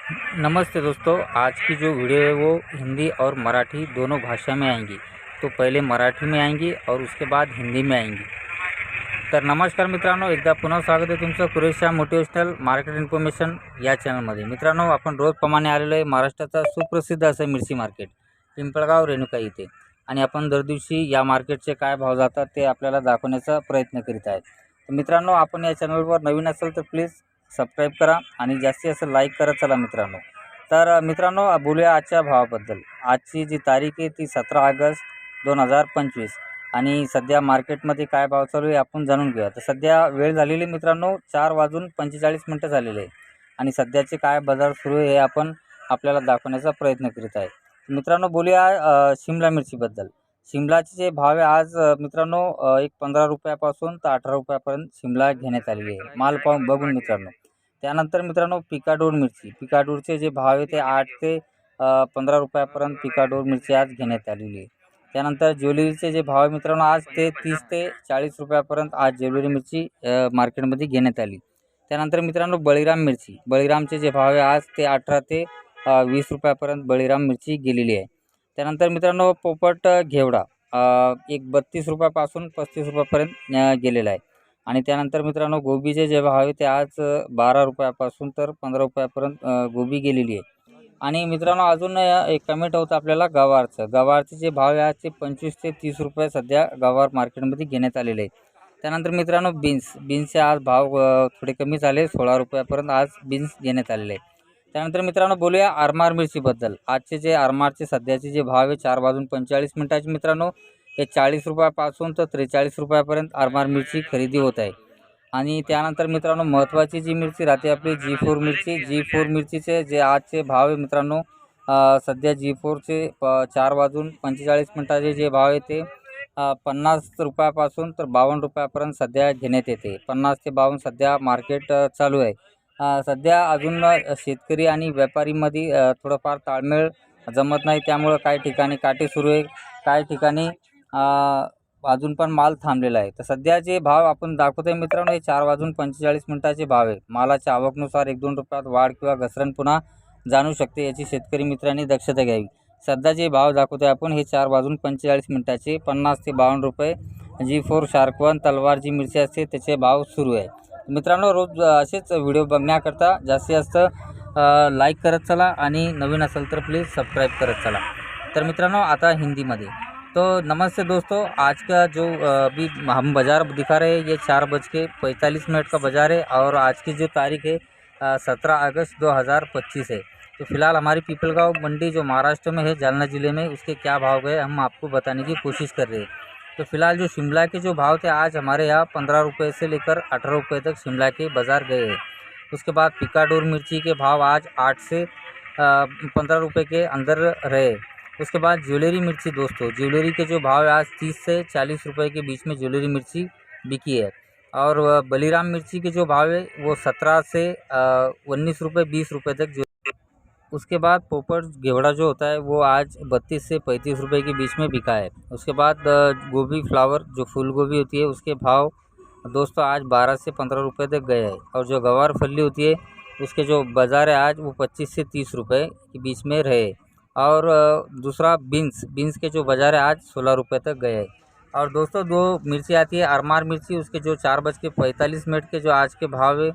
नमस्ते दोस्तों आज की जो वीडियो है वो हिंदी और मराठी दोनों भाषा में आएंगी। तो पहले मराठी में आएंगी और उसके बाद हिंदी में आएंगी। तर नमस्कार मित्रांनो एकदा पुन्हा स्वागत आहे तुमचं कुरेशा मोटिवेशनल मार्केट इन्फॉर्मेशन या चॅनलमध्ये मित्रांनो आपण रोजप्रमाणे आलेलो आहे महाराष्ट्राचा सुप्रसिद्ध असं मिरची मार्केट पिंपळगाव रेणुका इथे. आणि आपण दर दिवशी या मार्केटचे काय भाव जातात ते आपल्याला दाखवण्याचा प्रयत्न करीत आहेत तर मित्रांनो आपण या चॅनलवर नवीन असेल तर प्लीज सबस्क्राईब करा आणि जास्तीत जास्त लाईक करत चला मित्रांनो. तर मित्रांनो बोलूया आजच्या भावाबद्दल. आजची जी तारीख आहे ती सतरा ऑगस्ट दोन हजार पंचवीस. आणि सध्या मार्केटमध्ये काय भाव चालू आहे आपण जाणून घेऊया. तर सध्या वेळ झालेली मित्रांनो चार वाजून पंचेचाळीस मिनटं झालेले आहे. आणि सध्याचे काय बाजार सुरू आहे हे आपण आपल्याला दाखवण्याचा प्रयत्न करीत आहे. मित्रांनो बोलूया शिमला मिरचीबद्दल. शिमलाचे जे भाव आहे आज मित्रांनो एक पंधरा रुपयापासून तर अठरा रुपयापर्यंत शिमला घेण्यात आलेली आहे. माल पाहून बघून मित्रांनो. त्यानंतर मित्रांनो पिकाडोर मिरची. पिकाडोरचे जे भाव आहे ते आठ ते पंधरा रुपयापर्यंत पिकाडोर मिरची आज घेण्यात आलेली आहे. त्यानंतर ज्वेलरीचे जे भाव आहे मित्रांनो आज ते तीस ते चाळीस रुपयापर्यंत आज ज्वेलरी मिरची मार्केटमध्ये घेण्यात आली. त्यानंतर मित्रांनो बळीराम मिरची. बळीरामचे जे भाव आहे आज ते अठरा ते वीस रुपयापर्यंत बळीराम मिरची गेलेली आहे. त्यानंतर मित्रांनो पोपट घेवडा एक बत्तीस रुपयापासून पस्तीस रुपयापर्यंत गेलेला आहे. आणि त्यानंतर मित्रांनो गोबीचे जे भाव आहे ते आज बारा रुपयापासून तर पंधरा रुपयापर्यंत गोबी गेलेली आहे. आणि मित्रांनो अजून एक कमेंट होतं आपल्याला गवारचं. गवारचे जे भाव आहे आज ते पंचवीस ते तीस रुपये सध्या गवार मार्केटमध्ये घेण्यात आलेले आहे त्यानंतर मित्रांनो बीन्स. बीन्सचे आज भाव थोडे कमी झाले. सोळा रुपयापर्यंत आज बीन्स घेण्यात आलेले आहे त्यानंतर मित्रांनो बोलूया आरमार मिरचीबद्दल. आजचे जे आरमारचे सध्याचे जे भाव आहे चार वाजून पंचेचाळीस मिनटाचे मित्रांनो हे चाळीस रुपयापासून तर त्रेचाळीस रुपयापर्यंत आरमार मिरची खरेदी होत आहे. आणि त्यानंतर मित्रांनो महत्त्वाची जी मिरची राहते आपली जी फोर मिरची. जी फोर मिरचीचे जे आजचे भाव आहे मित्रांनो सध्या जी फोरचे प चार वाजून पंचेचाळीस मिनटाचे जे भाव आहे ते पन्नास रुपयापासून तर बावन्न रुपयापर्यंत सध्या घेण्यात येते. पन्नास ते बावन्न सध्या मार्केट चालू आहे. सध्या अजून शेतकरी आणि व्यापारीमध्ये थोडंफार ताळमेळ जमत नाही. त्यामुळं काही ठिकाणी काटे सुरू आहे काही ठिकाणी अजून पण माल थांबलेला आहे. तर सध्या जे भाव आपण दाखवतो आहे मित्रांनो हे चार वाजून पंचेचाळीस मिनटाचे भाव आहे. मालाच्या आवकनुसार एक दोन रुपयात वाढ किंवा घसरण पुन्हा जाणू शकते याची शेतकरी मित्रांनी दक्षता घ्यावी. सध्या जे भाव दाखवतो आहे आपण हे चार वाजून पंचेचाळीस मिनटाचे पन्नास ते बावन्न रुपये जी फोर शार्कवन तलवार जी मिरची असते त्याचे भाव सुरू आहे. मित्रांनो रोज असेच व्हिडिओ बघण्याकरता जास्तीत जास्त लाईक करत चला आणि नवीन असेल तर प्लीज़ सबस्क्राईब करत चला. तर मित्रांनो आता हिंदीमध्ये. तो नमस्ते दोस्तों, आज का जो अभी हम बाज़ार दिखा रहे हैं, ये चार बज के पैंतालीस मिनट का बाज़ार है और आज की जो तारीख है सत्रह अगस्त दो हज़ार पच्चीस है। तो फ़िलहाल हमारी पीपलगांव मंडी जो महाराष्ट्र में है, जालना ज़िले में, उसके क्या भाव गए हम आपको बताने की कोशिश कर रहे हैं। तो फ़िलहाल जो शिमला के जो भाव थे, आज हमारे यहाँ पंद्रह रुपये से लेकर अठारह रुपये तक शिमला के बाज़ार गए हैं। उसके बाद पिकाडोर मिर्ची के भाव आज आठ से पंद्रह रुपये के अंदर रहे। उसके बाद ज्वेलरी मिर्ची दोस्तों, ज्वेलरी के जो भाव आज तीस से चालीस रुपये के बीच में ज्वेलरी मिर्ची बिकी है। और बलीराम मिर्ची के जो भाव है, वो सत्रह से उन्नीस रुपये बीस रुपये तक उसके बाद पोपट घेवड़ा जो होता है, वो आज बत्तीस से पैंतीस रुपये के बीच में बिका है। उसके बाद गोभी फ्लावर, जो फूल गोभी होती है, उसके भाव दोस्तों आज बारह से पंद्रह रुपये तक गए हैं। और जो गवार फली होती है, उसके जो बाज़ार है, आज वो पच्चीस से तीस रुपये के बीच में रहे। और दूसरा बीन्स बीन्स के जो बाज़ार है, आज सोलह रुपये तक गए हैं। और दोस्तों, दो मिर्ची आती है अरमार मिर्ची, उसके जो चार बज के पैंतालीस मिनट के जो आज के भाव है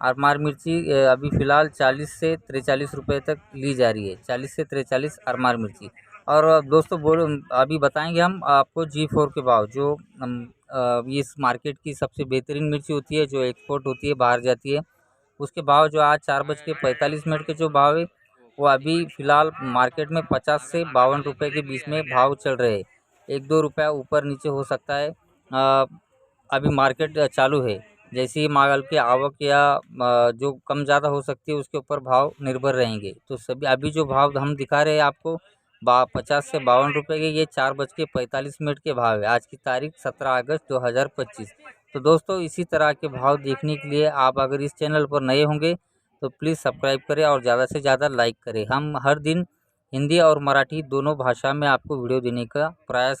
अरमार मिर्ची अभी फ़िलहाल चालीस से त्रेचालीस रुपये तक ली जा रही है, चालीस से त्रेचालीस अरमार मिर्ची। और, दोस्तों, बोल, अभी बताएँगे हम आपको जी फोर के भाव, जो इस मार्केट की सबसे बेहतरीन मिर्ची होती है, जो एक्सपोर्ट होती है, बाहर जाती है। उसके भाव जो आज चार बज के पैंतालीस मिनट के जो भाव है वो अभी फ़िलहाल मार्केट में पचास से बावन रुपये के बीच में भाव चल रहे एक दो रुपया ऊपर नीचे हो सकता है। अ, अभी मार्केट चालू है। जैसे ही माल की आवक या जो कम ज़्यादा हो सकती है उसके ऊपर भाव निर्भर रहेंगे। तो सभी अभी जो भाव हम दिखा रहे हैं आपको बा पचास से बावन रुपये के ये चार बज के पैंतालीस मिनट के भाव है। आज की तारीख सत्रह अगस्त दो हज़ार पच्चीस। तो दोस्तों इसी तरह के भाव देखने के लिए आप अगर इस चैनल पर नए होंगे तो प्लीज़ सब्सक्राइब करें और ज़्यादा से ज़्यादा लाइक करें। हम हर दिन हिंदी और मराठी दोनों भाषा में आपको वीडियो देने का प्रयास